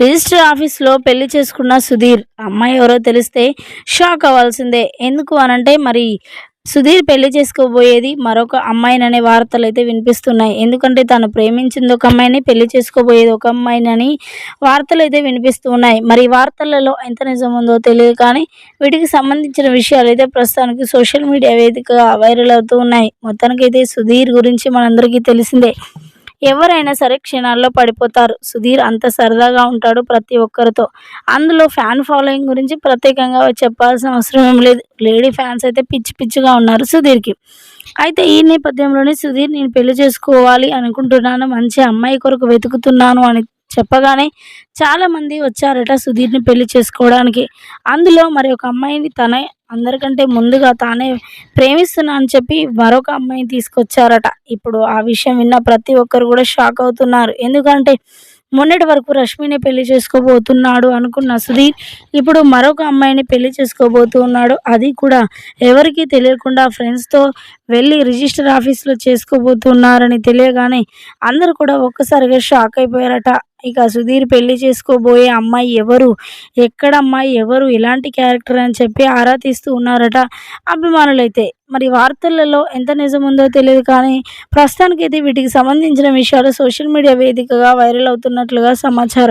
Register ఆఫీస్లో పెళ్ళి చేసుకున్న సుధీర్. అమ్మాయి ఎవరో తెలిస్తే షాక్ అవ్వాల్సిందే. ఎందుకు అనంటే మరి సుధీర్ పెళ్ళి చేసుకోబోయేది మరొక అమ్మాయిననే వార్తలు అయితే వినిపిస్తున్నాయి. ఎందుకంటే తను ప్రేమించింది ఒక అమ్మాయిని పెళ్ళి చేసుకోబోయేది ఒక అమ్మాయినని వార్తలు అయితే వినిపిస్తూ ఉన్నాయి మరి వార్తలలో ఎంత నిజం ఉందో తెలియదు కానీ వీటికి సంబంధించిన విషయాలు అయితే ప్రస్తుతానికి సోషల్ మీడియా వేదికగా వైరల్ అవుతూ ఉన్నాయి. మొత్తానికైతే సుధీర్ గురించి మనందరికీ తెలిసిందే. ఎవరైనా సరే క్షణాల్లో పడిపోతారు. సుధీర్ అంత సరదాగా ఉంటాడు ప్రతి ఒక్కరితో. అందులో ఫ్యాన్ ఫాలోయింగ్ గురించి ప్రత్యేకంగా చెప్పాల్సిన అవసరం ఏం లేదు. లేడీ ఫ్యాన్స్ అయితే పిచ్చి పిచ్చిగా ఉన్నారు సుధీర్కి. అయితే ఈ నేపథ్యంలోనే సుధీర్ నేను పెళ్ళి చేసుకోవాలి అనుకుంటున్నాను. మంచి అమ్మాయి కొరకు వెతుకుతున్నాను అని చెప్పగానే చాలామంది వచ్చారట సుధీర్ని పెళ్ళి చేసుకోవడానికి. అందులో మరి ఒక అమ్మాయిని తనే అందరికంటే ముందుగా తానే ప్రేమిస్తున్నా అని చెప్పి మరొక అమ్మాయిని తీసుకొచ్చారట. ఇప్పుడు ఆ విషయం విన్న ప్రతి ఒక్కరు కూడా షాక్ అవుతున్నారు. ఎందుకంటే మొన్నటి వరకు రష్మిని పెళ్ళి చేసుకోబోతున్నాడు అనుకున్న సుధీర్ ఇప్పుడు మరొక అమ్మాయిని పెళ్ళి చేసుకోబోతున్నాడు. అది కూడా ఎవరికీ తెలియకుండా ఫ్రెండ్స్తో వెళ్ళి రిజిస్టర్ ఆఫీస్లో చేసుకోబోతున్నారని తెలియగానే అందరూ కూడా ఒక్కసారిగా షాక్ అయిపోయారట. ఇక సుధీర్ పెళ్ళి చేసుకోబోయే అమ్మాయి ఎవరు? ఎక్కడ అమ్మాయి ఎవరు? ఎలాంటి క్యారెక్టర్ అని చెప్పి ఆరా తీస్తూ ఉన్నారట అభిమానులైతే. మరి వార్తలలో ఎంత నిజం ఉందో తెలియదు కానీ ప్రస్తుతానికైతే వీటికి సంబంధించిన విషయాలు సోషల్ మీడియా వేదికగా వైరల్ అవుతున్నట్లుగా సమాచారం.